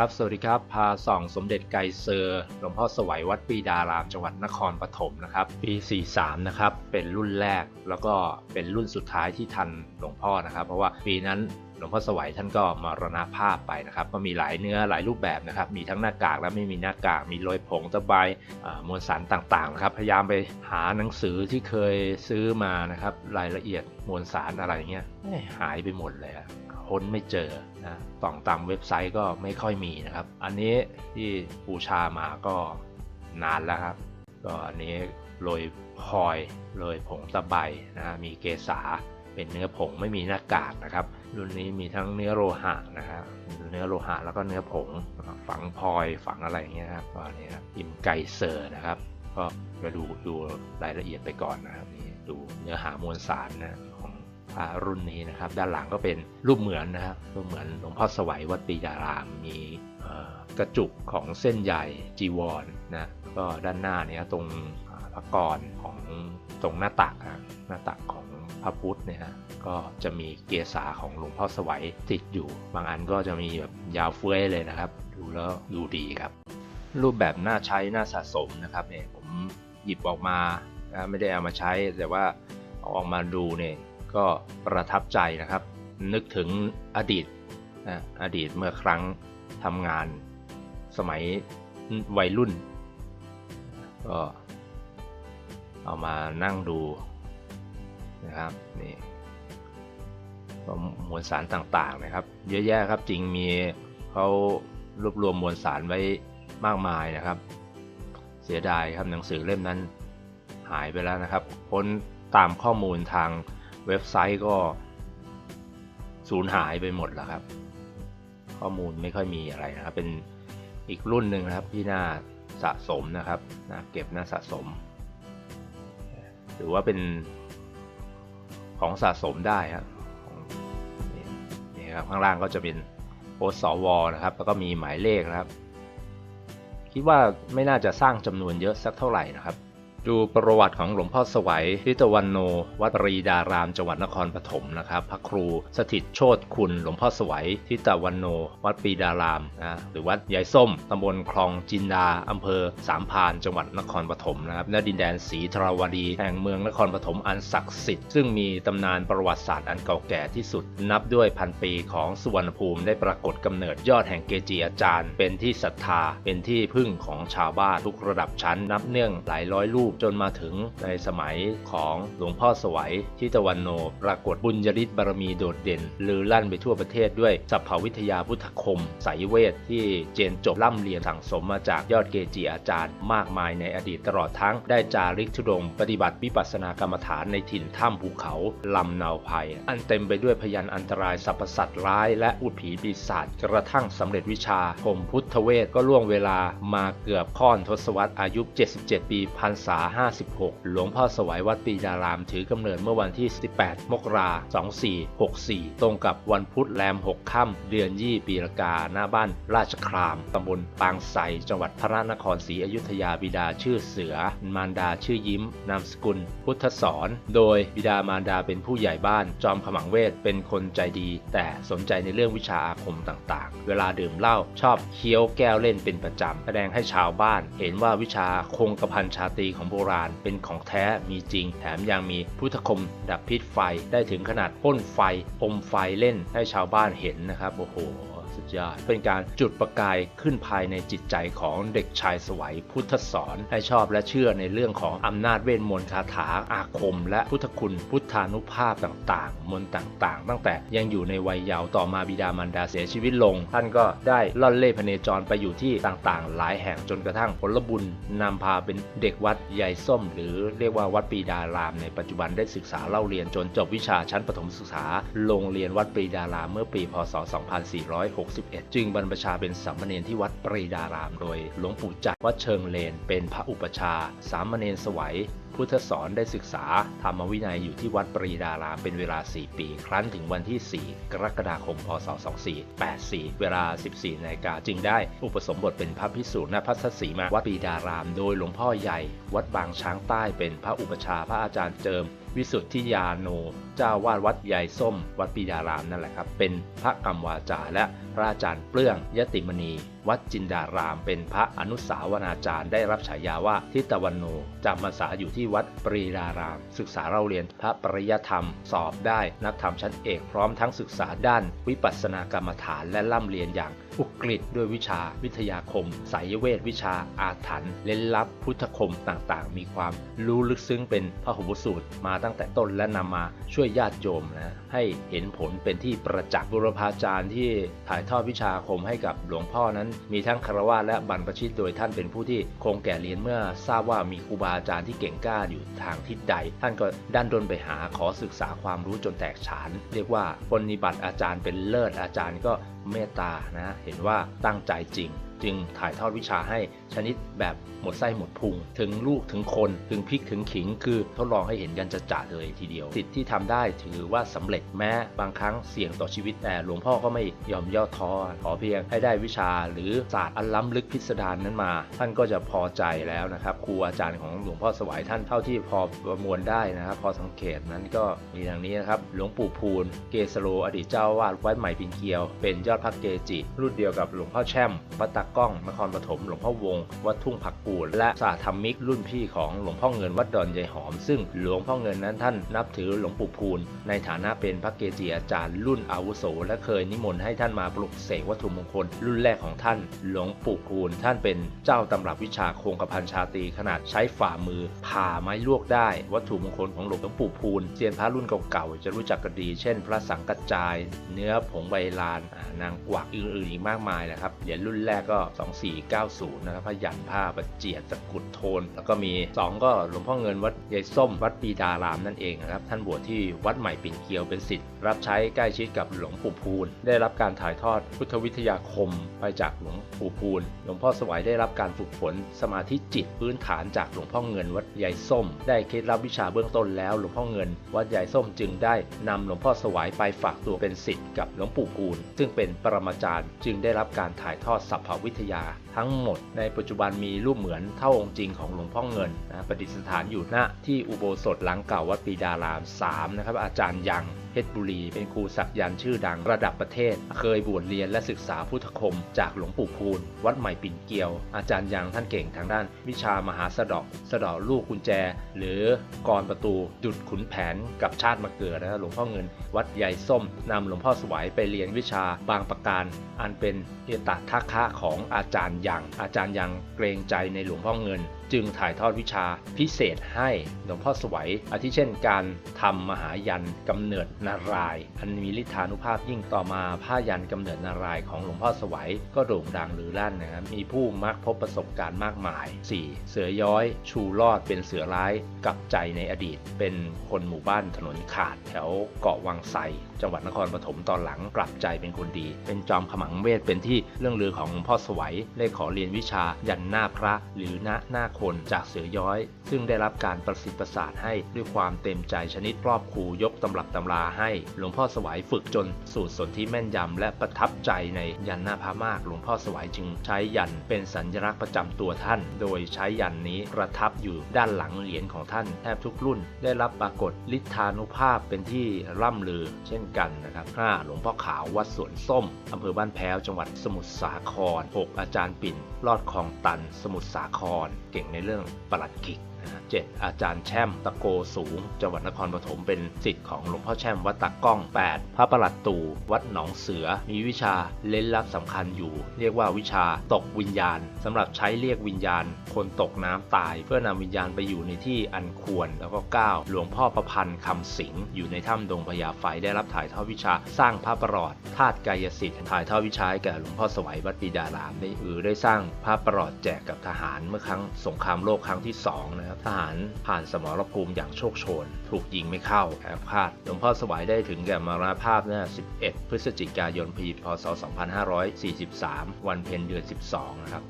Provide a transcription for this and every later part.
ครับสวัสดีครับ พาส่องสมเด็จไกรเซอร์หลวงพ่อสวัยวัดปีดารามจังหวัดนครปฐมนะครับปี 43 นะครับ เป็นรุ่นแรกแล้วก็เป็นรุ่นสุดท้ายที่ทันหลวงพ่อนะครับ เพราะว่าปีนั้นหลวงพ่อสวัยท่านก็มรณภาพไปนะครับ ก็มีหลายเนื้อหลายรูปแบบนะครับ มีทั้งหน้ากากและไม่มีหน้ากาก มีโรยผงตะไบมวลสารต่างๆนะครับ พยายามไปหาหนังสือที่เคยซื้อมานะครับ รายละเอียดมวลสารอะไรเงี้ยเอ้ยหายไปหมดเลยอะ ค้นไม่เจอนะต่องตามเว็บไซต์ก็ไม่ค่อยมีนะครับ อันนี้ที่บูชามาก็นานแล้วครับ ก็อันนี้โรยพลอยโรยผงตะไบนะฮะมีเกษาเป็นเนื้อผงไม่มีหน้ากากนะครับ รุ่นนี้มีทั้งเนื้อโลหะนะครับเนื้อโลหะแล้วก็เนื้อผงฝังพลอยฝังอะไรอย่างเงี้ยครับก็อันนี้ครับพิมไกเซอร์นะครับ ก็มาดูดูรายละเอียดไปก่อนนะครับนี่ดูเนื้อหามวลสารนะของ รุ่นนี้นะครับ ด้านหลังก็เป็นรูปเหมือนนะครับรูปเหมือนหลวงพ่อสวัยวัดปีดาราม มีกระจุกของเส้นใหญ่จีวรนะก็ด้านหน้าเนี่ยตรงพระกรของตรงหน้าตักอะหน้าตักของพระพุทธเนี่ยฮะก็จะมีเกศาของหลวงพ่อสวัยติดอยู่ บางอันก็จะมีแบบยาวเฟ้ยเลยนะครับ ดูแล้วดูดีครับ รูปแบบน่าใช้น่าสะสมนะครับเนี่ยผมหยิบออกมานะไม่ได้เอามาใช้แต่ว่าเอาออกมาดูเนี่ย ก็ประทับใจนะครับ นึกถึงอดีตนะอดีตเมื่อครั้งทำงานสมัยวัยรุ่น ก็เอามานั่งดูนะครับนี่ก็มวลสารต่างๆนะครับ เยอะแยะครับจริงมีเขารวบรวมมวลสารไว้มากมายนะครับ เสียดายครับหนังสือเล่มนั้นหายไปแล้วนะครับ ค้นตามข้อมูลทาง เว็บไซต์ก็สูญหายไปหมดแล้วครับ ข้อมูลไม่ค่อยมีอะไรนะครับ เป็นอีกรุ่นหนึ่งนะครับที่น่าสะสมนะครับน่าเก็บน่าสะสม หรือว่าเป็นของสะสมได้ครับนี่ครับข้างล่างก็จะเป็นโพสสวนะครับ แล้วก็มีหมายเลขนะครับ คิดว่าไม่น่าจะสร้างจำนวนเยอะสักเท่าไหร่นะครับ ดูประวัติของหลวงพ่อสวัยทิตวันโน วัดปรีดาราม จังหวัดนครปฐมนะครับ พระครูสถิตโชตคุณหลวงพ่อสวัยทิตวันโน วัดปีดารามนะหรือวัดยายส้มตำบลคลองจินดาอำเภอสามพานจังหวัดนครปฐมนะครับณดินแดนศรีธราวดี แห่งเมืองนครปฐมอันศักดิ์สิทธิ์ซึ่งมีตำนานประวัติศาสตร์อันเก่าแก่ที่สุด นับด้วยพันปีของสุวรรณภูมิได้ปรากฏกำเนิดยอดแห่งเกจิอาจารย์ เป็นที่ศรัทธาเป็นที่พึ่งของชาวบ้านทุกระดับชั้นนับเนื่องหลายร้อยรูปจนมาถึงในสมัยของหลวงพ่อสวัยทิตวันโน ปรากฏบุญยฤทธิ์บารมีโดดเด่นลือลั่นไปทั่วประเทศด้วยสัพพวิทยาพุทธคมสายเวทที่เจนจบล่ำเรียนสั่งสมมาจากยอดเกจิอาจารย์ มากมายในอดีตตลอดทั้งได้จาริกธุดงปฏิบัติวิปัสสนากรรมฐานในถิ่นถ้ำภูเขาลำนาวภัย อันเต็มไปด้วยพยันอันตรายสรรพสัตว์ร้ายและอุดผีปีศาจกระทั่งสำเร็จวิชาคมพุทธเวทก็ล่วงเวลามาเกือบค่อนทศวรรษอายุ 77 ปีพรรษา56 หลวงพ่อสวัยวัดปีดาราม ถือกำเนิดเมื่อวันที่ 18 มกราคม 2464 ตรงกับวันพุธแรม 6 ค่ำ เดือนยี่ปีละกา หน้าบ้านราชคราม ตำบลปางไทรจังหวัดพระนครศรีอยุธยาบิดาชื่อเสือ มารดาชื่อยิ้ม นามสกุล พุทธสอน โดยบิดามารดาเป็นผู้ใหญ่บ้าน จอมขมังเวท เป็นคนใจดี แต่สนใจในเรื่องวิชาอาคมต่างๆ เวลาดื่มเหล้าชอบเคี้ยวแก้วเล่นเป็นประจำ แสดงให้ชาวบ้าน เห็นว่าวิชาคงกระพันชาตรีของโบราณเป็นของแท้มีจริง แถมยังมีพุทธคมดับพิษไฟได้ถึงขนาดพ่นไฟอมไฟเล่นให้ชาวบ้านเห็นนะครับโอ้โห สุดยอด เป็นการจุดประกายขึ้นภายในจิตใจของเด็กชายสวัยพุทธสอนให้ชอบและเชื่อในเรื่องของอำนาจเวทมนต์คาถาอาคม และพุทธคุณพุทธานุภาพต่างๆ มนต์ต่างๆ ตั้งแต่ยังอยู่ในวัยเยาว์ต่อมาบิดามารดาเสียชีวิตลง ท่านก็ได้ล่อนเล่พเนจรไปอยู่ที่ต่างๆ หลายแห่งจนกระทั่งผลบุญนำพาเป็นเด็กวัดใหญ่ส้ม หรือเรียกว่าวัดปีดาราม ในปัจจุบันได้ศึกษาเล่าเรียนจนจบวิชาชั้นประถมศึกษา โรงเรียนวัดปีดารามเมื่อปีพศ 2406 2461 จึงบรรพชาเป็นสามเณรที่วัดปรีดารามโดยหลวงปู่จักรวัดเชิงเลน เป็นพระอุปชา สามเณรสวัยพุทธสอนได้ศึกษาธรรมวินัยอยู่ที่วัดปรีดารามเป็นเวลา 4 ปี ครั้นถึงวันที่ 4 กรกฎาคม พศ 2484 เวลา 14นาฬิกาจึงได้อุปสมบทเป็นพระภิกษุณพัสสีมาวัดปรีดาราม โดยหลวงพ่อใหญ่ วัดบางช้างใต้เป็นพระอุปชาพระอาจารย์เจิม วิสุทธิยาโน เจ้าวาดวัดใหญ่ส้ม วัดปิยารามนั่นแหละครับ เป็นพระกรรมวาจาและพระอาจารย์เปลื้องยติมณี วัดจินดาราม เป็นพระอนุสาวนาจารย์ได้รับฉายาว่าทิตวันโนจำพรรษาอยู่ที่วัดปรีดาราม ศึกษาเราเรียนพระปริยธรรม สอบได้นักธรรมชั้นเอกพร้อมทั้งศึกษาด้าน วิปัสสนากรรมฐานและล่ำเรียนอย่างอุกฤษด้วยวิชาวิทยาคมสายเวทวิชาอาถรรพ์เล่นลับพุทธคมต่างๆ มีความรู้ลึกซึ้งเป็นพระหุสูตรมาตั้งแต่ต้นและนำมาช่วยญาติโยมนะให้เห็นผลเป็นที่ประจักษ์บุรพาจารย์ที่ถ่ายทอดวิชาอาคมให้กับหลวงพ่อนั้นมีทั้งคารวะและบรรพชิตโดยท่านเป็นผู้ที่คงแก่เรียนเมื่อทราบว่ามีครูบาอาจารย์ที่เก่งกล้าอยู่ทางทิศใด ท่านก็ดันดนไปหาขอศึกษาความรู้จนแตกฉาน เรียกว่าปนิบัติอาจารย์เป็นเลิศอาจารย์ก็เมตตานะ เห็นว่าตั้งใจจริง จึงถ่ายทอดวิชาให้ชนิดแบบหมดไส้หมดพุง ถึงลูกถึงคน ถึงพริกถึงขิง คือทดลองให้เห็นกันจะจ่าเลยทีเดียว สิทธิ์ที่ทำได้ถือว่าสำเร็จแม้บางครั้งเสี่ยงต่อชีวิตแต่หลวงพ่อก็ไม่ยอมย่อท้อขอเพียงให้ได้วิชาหรือศาสตร์อันล้ำลึกพิสดารนั้นมา ท่านก็จะพอใจแล้วนะครับ ครูอาจารย์ของหลวงพ่อสวัยท่านเท่าที่พอประมวลได้นะครับ พอสังเกตนั้นก็มีดังนี้นะครับ หลวงปู่พูนเกสโลอดีตเจ้าวาดวัดใหม่ปินเกลียว เป็นยอดพระเกจิ รุ่นเดียวกับหลวงพ่อแช่มวัดตากล้องนครปฐมหลวงพ่อวงวัดทุ่งผักกูดและสาธรรมิกรุ่นพี่ของหลวงพ่อเงินวัดดอนยายหอม ซึ่งหลวงพ่อเงินนั้นท่านนับถือหลวงปู่พูนในฐานะเป็นพระเกจิอาจารย์รุ่นอาวุโส และเคยนิมนต์ให้ท่านมาปลุกเสกวัตถุมงคล รุ่นแรกของท่าน หลวงปู่พูนท่านเป็นเจ้าตำรับวิชาโคงกระพันชาตีขนาดใช้ฝ่ามือผ่าไม้ลวกได้ วัตถุมงคลของหลวงปู่พูนเซียนพระรุ่นเก่าๆจะรู้จักกันดี เช่น พระสังกัจจาย เนื้อผงใบลานนางกวักอื่นๆอีกมากมายนะครับเหรียญรุ่นแรกก็ 2490 นะครับพระยันผ้าประเจียดตะกุดโทน แล้วก็มี 2 ก็หลวงพ่อเงินวัดยายส้มวัดปีดารามนั่นเองนะครับท่านบวชที่วัดใหม่ปิ่นเกลียวเป็นศิษย์รับใช้ใกล้ชิดกับหลวงปู่พูน ได้รับการถ่ายทอดพุทธวิทยาคมไปจากหลวงปู่พูน หลวงพ่อสวัยได้รับการฝึกฝนสมาธิจิตพื้นฐานจากหลวงพ่อเงินวัดยายส้ม ได้เคล็ดลับวิชาเบื้องต้นแล้วหลวงพ่อเงิน วัดยายส้มจึงได้นำหลวงพ่อสวัยไปฝากตัวเป็นศิษย์กับหลวงปู่กูล ซึ่งเป็นปรมาจารย์ จึงได้รับการถ่ายทอดสัพพวิทยา ทั้งหมดในปัจจุบันมีรูปเหมือนเท่าองค์จริงของหลวงพ่อเงินนะประดิษฐานอยู่ณที่อุโบสถหลังเก่าวัดปีดาราม3นะครับอาจารย์ยัง ชรบุรี เป็นครูศักยันต์ชื่อดังระดับประเทศ เคยบวชเรียนและศึกษาพุทธคม จากหลวงปู่พูนวัดใหม่ปิ่นเกลียว อาจารย์ยังท่านเก่งทางด้าน วิชามหาสะดอกสะดอกลูกกุญแจ หรือกรประตูจุดขุนแผนกับชาติมาเกิดนะหลวงพ่อเงิน วัดใหญ่ส้มนำหลวงพ่อสวัยไปเรียนวิชาบางประการ อันเป็นเอตทัคคะของอาจารย์ยังอาจารย์ยังเกรงใจในหลวงพ่อเงิน จึงถ่ายทอดวิชาพิเศษให้หลวงพ่อสวัยอาทิเช่นการทำมหายันกำเนิดนารายอันมีฤทธานุภาพยิ่งต่อมาผ้ายันกำเนิดนารายของหลวงพ่อสวัยก็โด่งดังหรือลั่นนะครับมีผู้มักพบประสบการณ์มากมาย 4. เสือย้อย ชูรอดเป็นเสือร้ายกลับใจในอดีต เป็นคนหมู่บ้านถนนขาดแถวเกาะวังไสจังหวัดนครปฐมตอนหลังกลับใจเป็นคนดี เป็นจอมขมังเวทเป็นที่เรื่องลือของหลวงพ่อสวัยได้ขอเรียนวิชายันหน้าพระหรือหน้าหน้าคนจากเสือย้อย ซึ่งได้รับการประสิทธิ์ประสาทให้ด้วยความเต็มใจชนิดครอบครูยกตำรับตำราให้ หลวงพ่อสวัยฝึกจนสูตรสนที่แม่นยำและประทับใจในยันหน้าพระมากหลวงพ่อสวัยจึงใช้ยันเป็นสัญลักษณ์ประจำตัวท่าน โดยใช้ยันนี้ประทับอยู่ด้านหลังเหรียญของท่านแทบทุกรุ่น ได้รับปรากฏฤทธานุภาพเป็นที่ร่ำลือ เช่นกันนะครับ 5. หลวงพ่อขาววัดสวนส้มอำเภอบ้านแพ้วจังหวัดสมุทรสาคร 6. อาจารย์ปิ่น ลอดคลองตัน สมุทรสาคร เก่งในเรื่องปลัดกิ กเจ็ดอาจารย์แช่มตะโกสูง จังหวัดนครปฐมเป็นสิทธิ์ของหลวงพ่อแช่มวัดตากล้อง 8. พระประหลัดตู่วัดหนองเสือ มีวิชาเล่นลับสำคัญอยู่ เรียกว่าวิชาตกวิญญาณสำหรับใช้เรียกวิญญาณ คนตกน้ำตาย เพื่อนำวิญญาณไปอยู่ในที่อันควรแล้วก็ 9. หลวงพ่อประพันธ์คำสิงอยู่ในถ้ำดงพญาไฟได้รับถ่ายทอดวิชาสร้างพระประหลอดธาตุกายสิทธิ์ถ่ายทอดวิชาให้แก่หลวงพ่อสวัยวัดปีดารามได้อือได้สร้างพระประหลอดแจกกับทหารเมื่อครั้งสงครามโลกครั้งที่สองนะครับทหารผ่านสมรภูมิอย่างโชคโชน ถูกยิงไม่เข้าแอบพลาดหลวงพ่อสวัยได้ถึงแก่มรณภาพเนี่ย11 พฤศจิกายนปีพศ 2543 วันเพ็ญเดือน 12 นะครับ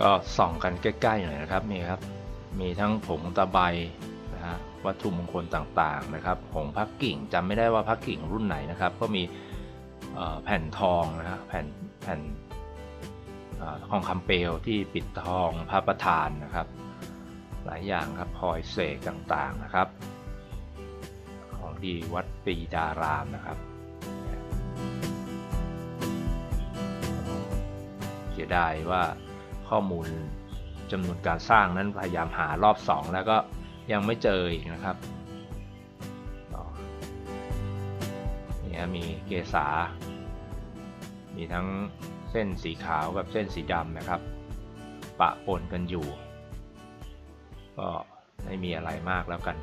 ก็ส่องกันใกล้ๆหน่อยนะครับนี่ครับ มีทั้งผงตะไบนะฮะวัตถุมงคลต่างๆนะครับผงพักกิ่งจำไม่ได้ว่าพักกิ่งรุ่นไหนนะครับ ก็มี แผ่นทองนะฮะแผ่นแผ่นทองคำเปลวที่ปิดทองพระประธานนะครับ หลายอย่างครับพลอยเสกต่างๆนะครับ ของดีวัดปีดารามนะครับเสียดายว่าข้อมูลจำนวนการสร้างนั้นพยายามหารอบ 2 แล้วก็ยังไม่เจออีกนะครับ มีเกษา มีทั้งเส้นสีขาวกับเส้นสีดำนะครับ ปะปนกันอยู่ ก็ไม่มีอะไรมากแล้วกัน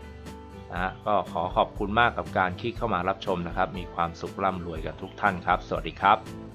นะฮะก็ขอขอบคุณมากกับการคลิกเข้ามารับชมนะครับ มีความสุขร่ำรวยกับทุกท่านครับ สวัสดีครับ